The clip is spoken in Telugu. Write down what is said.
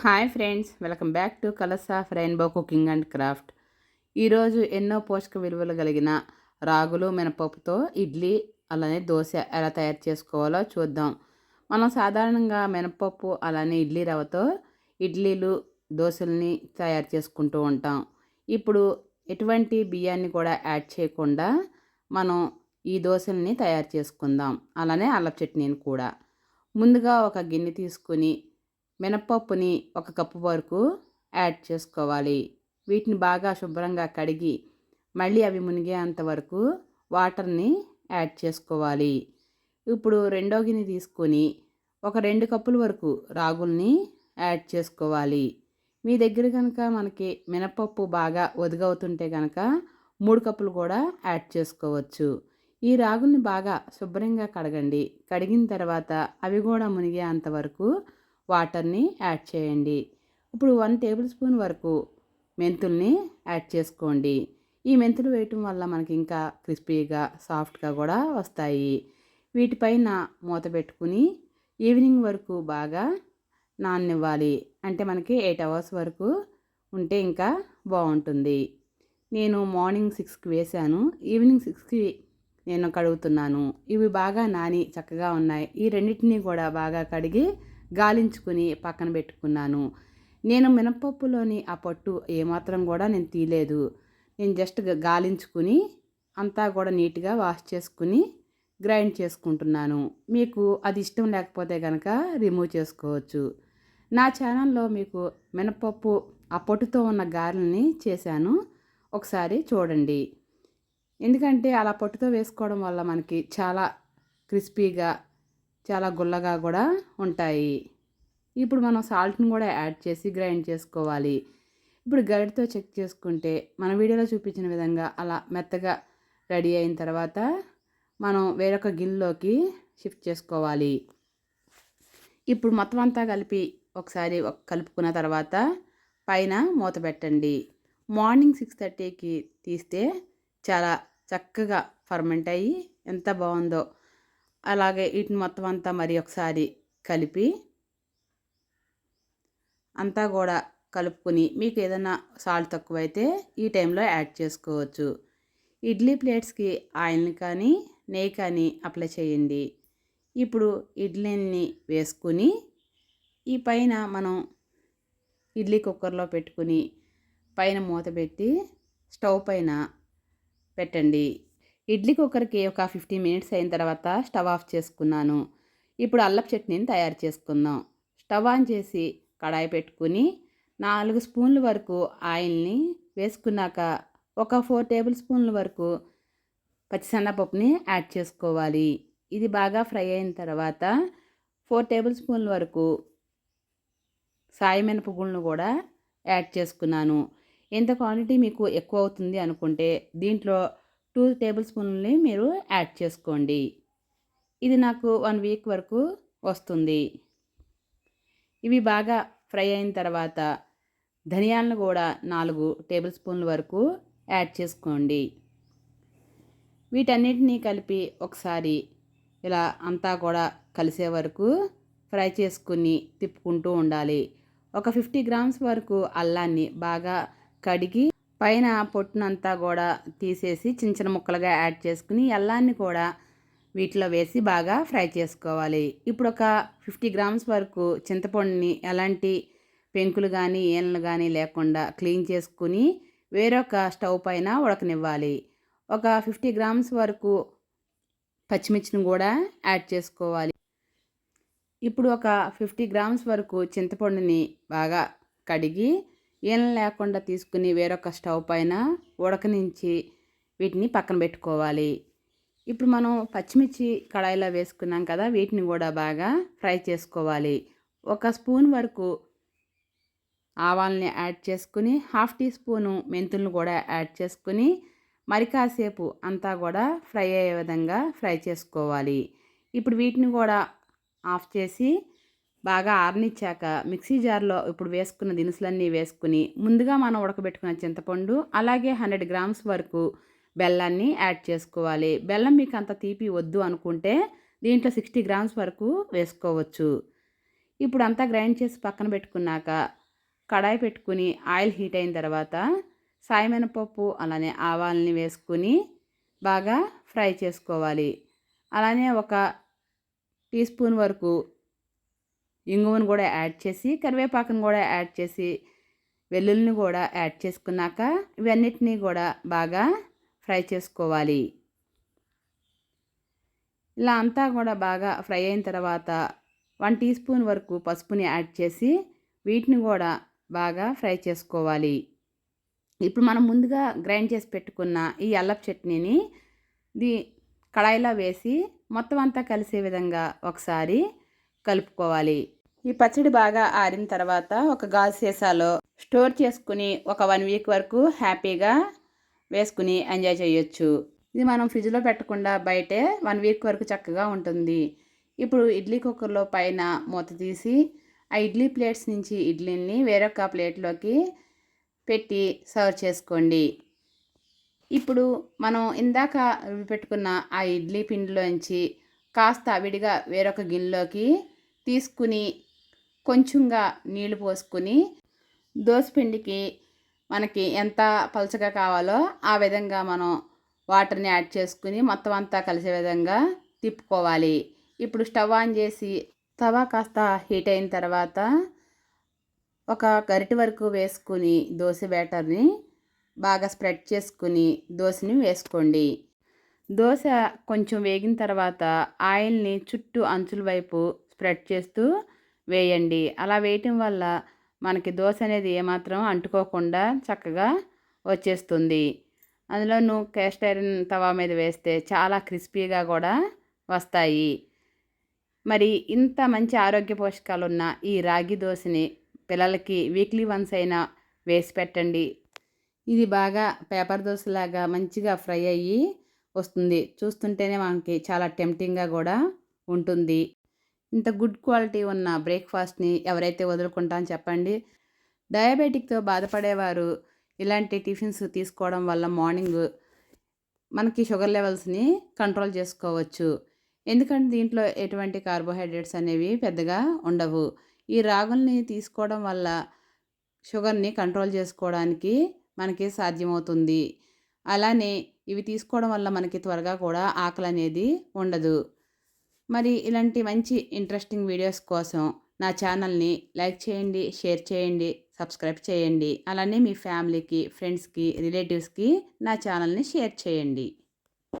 Hi friends welcome back to colours of rainbow cooking and craft. ఈరోజు ఎన్నో పోషక విలువలు కలిగిన రాగులు మినపప్పుతో ఇడ్లీ అలానే దోశ ఎలా తయారు చేసుకోవాలో చూద్దాం. మనం సాధారణంగా మినపప్పు అలానే ఇడ్లీ రవ్వతో ఇడ్లీలు దోశల్ని తయారు చేసుకుంటూ ఉంటాం. ఇప్పుడు ఎటువంటి బియ్యాన్ని కూడా యాడ్ చేయకుండా మనం ఈ దోశల్ని తయారు చేసుకుందాం అలానే అల్లపు చట్నీని కూడా. ముందుగా ఒక గిన్నె తీసుకుని మినప్పప్పుని ఒక కప్పు వరకు యాడ్ చేసుకోవాలి. వీటిని బాగా శుభ్రంగా కడిగి మళ్ళీ అవి మునిగేంత వరకు వాటర్ని యాడ్ చేసుకోవాలి. ఇప్పుడు రెండో గిన్నె తీసుకొని ఒక రెండు కప్పుల వరకు రాగుల్ని యాడ్ చేసుకోవాలి. మీ దగ్గర కనుక మనకి మినపప్పు బాగా ఒదిగవుతుంటే కనుక మూడు కప్పులు కూడా యాడ్ చేసుకోవచ్చు. ఈ రాగుల్ని బాగా శుభ్రంగా కడగండి. కడిగిన తర్వాత అవి కూడా మునిగేంత వరకు వాటర్ని యాడ్ చేయండి. ఇప్పుడు వన్ టేబుల్ స్పూన్ వరకు మెంతుల్ని యాడ్ చేసుకోండి. ఈ మెంతులు వేయటం వల్ల మనకి ఇంకా క్రిస్పీగా సాఫ్ట్గా కూడా వస్తాయి. వీటిపైన మూత పెట్టుకుని ఈవినింగ్ వరకు బాగా నాననివ్వాలి. అంటే మనకి ఎయిట్ అవర్స్ వరకు ఉంటే ఇంకా బాగుంటుంది. నేను మార్నింగ్ సిక్స్కి వేశాను. ఈవినింగ్ సిక్స్కి నేను కడుగుతున్నాను. ఇవి బాగా నాని చక్కగా ఉన్నాయి. ఈ రెండింటినీ కూడా బాగా కడిగి గాలించుకుని పక్కన పెట్టుకున్నాను. నేను మినపప్పులోని ఆ పట్టు ఏమాత్రం కూడా నేను తీయలేదు. నేను జస్ట్ గాలించుకుని అంతా కూడా నీట్గా వాష్ చేసుకుని గ్రైండ్ చేసుకుంటున్నాను. మీకు అది ఇష్టం లేకపోతే కనుక రిమూవ్ చేసుకోవచ్చు. నా ఛానల్లో మీకు మినపప్పు ఆ పొట్టుతో ఉన్న గారెల్ని చేశాను. ఒకసారి చూడండి. ఎందుకంటే అలా పొట్టుతో వేసుకోవడం వల్ల మనకి చాలా క్రిస్పీగా చాలా గుల్లగా కూడా ఉంటాయి. ఇప్పుడు మనం సాల్ట్ని కూడా యాడ్ చేసి గ్రైండ్ చేసుకోవాలి. ఇప్పుడు గరిటతో చెక్ చేసుకుంటే మన వీడియోలో చూపించిన విధంగా అలా మెత్తగా రెడీ అయిన తర్వాత మనం వేరొక గిన్నెలోకి షిఫ్ట్ చేసుకోవాలి. ఇప్పుడు మొత్తం అంతా కలిపి ఒకసారి కలుపుకున్న తర్వాత పైన మూత పెట్టండి. మార్నింగ్ సిక్స్ థర్టీకి తీస్తే చాలా చక్కగా ఫర్మెంట్ అయ్యి ఎంత బాగుందో అలాగే వీటిని మొత్తం అంతా మరి ఒకసారి కలిపి అంతా కూడా కలుపుకొని మీకు ఏదైనా సాల్ట్ తక్కువైతే ఈ టైంలో యాడ్ చేసుకోవచ్చు. ఇడ్లీ ప్లేట్స్కి ఆయిల్ని కానీ నెయ్యి కానీ అప్లై చేయండి. ఇప్పుడు ఇడ్లీని వేసుకుని ఈ పైన మనం ఇడ్లీ కుక్కర్లో పెట్టుకుని పైన మూత పెట్టి స్టవ్ పైన పెట్టండి. ఇడ్లీ కుక్కర్కి ఒక ఫిఫ్టీన్ మినిట్స్ అయిన తర్వాత స్టవ్ ఆఫ్ చేసుకున్నాను. ఇప్పుడు అల్లపు చట్నీని తయారు చేసుకుందాం. స్టవ్ ఆన్ చేసి కడాయి పెట్టుకుని నాలుగు స్పూన్ల వరకు ఆయిల్ని వేసుకున్నాక ఒక ఫోర్ టేబుల్ స్పూన్ల వరకు పచ్చిసన్నపప్పుని యాడ్ చేసుకోవాలి. ఇది బాగా ఫ్రై అయిన తర్వాత ఫోర్ టేబుల్ స్పూన్ల వరకు సాయి మినపగుళ్ళను కూడా యాడ్ చేసుకున్నాను. ఎంత క్వాంటిటీ మీకు ఎక్కువ అవుతుంది అనుకుంటే దీంట్లో టూ టేబుల్ స్పూన్లని మీరు యాడ్ చేసుకోండి. ఇది నాకు వన్ వీక్ వరకు వస్తుంది. ఇవి బాగా ఫ్రై అయిన తర్వాత ధనియాలను కూడా నాలుగు టేబుల్ స్పూన్ల వరకు యాడ్ చేసుకోండి. వీటన్నిటినీ కలిపి ఒకసారి ఇలా అంతా కూడా కలిసే వరకు ఫ్రై చేసుకుని తిప్పుకుంటూ ఉండాలి. ఒక ఫిఫ్టీ గ్రామ్స్ వరకు అల్లాన్ని బాగా కడిగి పైన పొట్టునంతా కూడా తీసేసి చిన్న చిన్న ముక్కలుగా యాడ్ చేసుకుని అల్లాన్ని కూడా వీటిలో వేసి బాగా ఫ్రై చేసుకోవాలి. ఇప్పుడు ఒక ఫిఫ్టీ గ్రామ్స్ వరకు చింతపండుని ఎలాంటి పెంకులు కానీ ఏనలు కానీ లేకుండా క్లీన్ చేసుకుని వేరొక స్టవ్ పైన ఉడకనివ్వాలి. ఒక ఫిఫ్టీ గ్రామ్స్ వరకు పచ్చిమిర్చిని కూడా యాడ్ చేసుకోవాలి. ఇప్పుడు ఒక ఫిఫ్టీ గ్రామ్స్ వరకు చింతపండుని బాగా కడిగి ఏం లేకుండా తీసుకుని వేరొక స్టవ్ పైన ఉడకనించి వీటిని పక్కన పెట్టుకోవాలి. ఇప్పుడు మనం పచ్చిమిర్చి కడాయిలో వేసుకున్నాం కదా వీటిని కూడా బాగా ఫ్రై చేసుకోవాలి. ఒక స్పూన్ వరకు ఆవాల్ని యాడ్ చేసుకుని హాఫ్ టీ స్పూను మెంతులను కూడా యాడ్ చేసుకుని మరి కాసేపు అంతా కూడా ఫ్రై అయ్యే విధంగా ఫ్రై చేసుకోవాలి. ఇప్పుడు వీటిని కూడా ఆఫ్ చేసి బాగా ఆరనిచ్చాక మిక్సీ జార్లో ఇప్పుడు వేసుకున్న దినుసులన్నీ వేసుకుని ముందుగా మనం ఉడకబెట్టుకున్న చింతపండు అలాగే హండ్రెడ్ గ్రామ్స్ వరకు బెల్లాన్ని యాడ్ చేసుకోవాలి. బెల్లం మీకు అంత తీపి వద్దు అనుకుంటే దీంట్లో సిక్స్టీ గ్రామ్స్ వరకు వేసుకోవచ్చు. ఇప్పుడు అంతా గ్రైండ్ చేసి పక్కన పెట్టుకున్నాక కడాయి పెట్టుకుని ఆయిల్ హీట్ అయిన తర్వాత సాయమినపప్పు అలానే ఆవాలని వేసుకుని బాగా ఫ్రై చేసుకోవాలి. అలానే ఒక టీ స్పూన్ వరకు ఇంగువను కూడా యాడ్ చేసి కరివేపాకును కూడా యాడ్ చేసి వెల్లుల్లిని కూడా యాడ్ చేసుకున్నాక ఇవన్నిటినీ కూడా బాగా ఫ్రై చేసుకోవాలి. ఇలా అంతా కూడా బాగా ఫ్రై అయిన తర్వాత వన్ టీ స్పూన్ వరకు పసుపుని యాడ్ చేసి వీటిని కూడా బాగా ఫ్రై చేసుకోవాలి. ఇప్పుడు మనం ముందుగా గ్రైండ్ చేసి పెట్టుకున్న ఈ అల్లపు చట్నీని ది కడాయిలో వేసి మొత్తం అంతా కలిసే విధంగా ఒకసారి కలుపుకోవాలి. ఈ పచ్చడి బాగా ఆరిన తర్వాత ఒక గాజు సీసాలో స్టోర్ చేసుకుని ఒక వన్ వీక్ వరకు హ్యాపీగా వేసుకుని ఎంజాయ్ చేయొచ్చు. ఇది మనం ఫ్రిడ్జ్లో పెట్టకుండా బయటే వన్ వీక్ వరకు చక్కగా ఉంటుంది. ఇప్పుడు ఇడ్లీ కుక్కర్లో పైన మూత తీసి ఆ ఇడ్లీ ప్లేట్స్ నుంచి ఇడ్లీని వేరొక ప్లేట్లోకి పెట్టి సర్వ్ చేసుకోండి. ఇప్పుడు మనం ఇందాక పెట్టుకున్న ఆ ఇడ్లీ పిండిలోంచి కాస్త విడిగా వేరొక గిన్నెలోకి తీసుకుని కొంచెంగా నీళ్ళు పోసుకుని దోసపిండికి మనకి ఎంత పలచగా కావాలో ఆ విధంగా మనం వాటర్ని యాడ్ చేసుకుని మొత్తం అంతా కలిసే విధంగా తిప్పుకోవాలి. ఇప్పుడు స్టవ్ ఆన్ చేసి తవా కాస్త హీట్ అయిన తర్వాత ఒక గరిటె వరకు వేసుకుని దోశ బ్యాటర్ని బాగా స్ప్రెడ్ చేసుకుని దోశని వేసుకోండి. దోశ కొంచెం వేగిన తర్వాత ఆయిల్ని చుట్టూ అంచుల వైపు స్ప్రెడ్ చేస్తూ వేయండి. అలా వేయటం వల్ల మనకి దోశ అనేది ఏమాత్రం అంటుకోకుండా చక్కగా వచ్చేస్తుంది. అందులో నువ్వు క్యాస్ట్ ఐరన్ తవా మీద వేస్తే చాలా క్రిస్పీగా కూడా వస్తాయి. మరి ఇంత మంచి ఆరోగ్య పోషకాలు ఉన్న ఈ రాగి దోశని పిల్లలకి వీక్లీ వన్స్ అయినా వేసి పెట్టండి. ఇది బాగా పేపర్ దోశలాగా మంచిగా ఫ్రై అయ్యి వస్తుంది. చూస్తుంటేనే మనకి చాలా టెంప్టింగ్గా కూడా ఉంటుంది. ఇంత గుడ్ క్వాలిటీ ఉన్న బ్రేక్ఫాస్ట్ని ఎవరైతే వదులుకుంటా అని చెప్పండి. డయాబెటిక్తో బాధపడేవారు ఇలాంటి టిఫిన్స్ తీసుకోవడం వల్ల మార్నింగ్ మనకి షుగర్ లెవెల్స్ని కంట్రోల్ చేసుకోవచ్చు. ఎందుకంటే దీంట్లో ఎటువంటి కార్బోహైడ్రేట్స్ అనేవి పెద్దగా ఉండవు. ఈ రాగుల్ని తీసుకోవడం వల్ల షుగర్ని కంట్రోల్ చేసుకోవడానికి మనకి సాధ్యమవుతుంది. అలానే ఇవి తీసుకోవడం వల్ల మనకి త్వరగా కూడా ఆకలి అనేది ఉండదు. మరి ఇలాంటి మంచి ఇంట్రెస్టింగ్ వీడియోస్ కోసం నా ఛానల్ని లైక్ చేయండి షేర్ చేయండి సబ్స్క్రైబ్ చేయండి. అలానే మీ ఫ్యామిలీకి ఫ్రెండ్స్కి రిలేటివ్స్కి నా ఛానల్ని షేర్ చేయండి.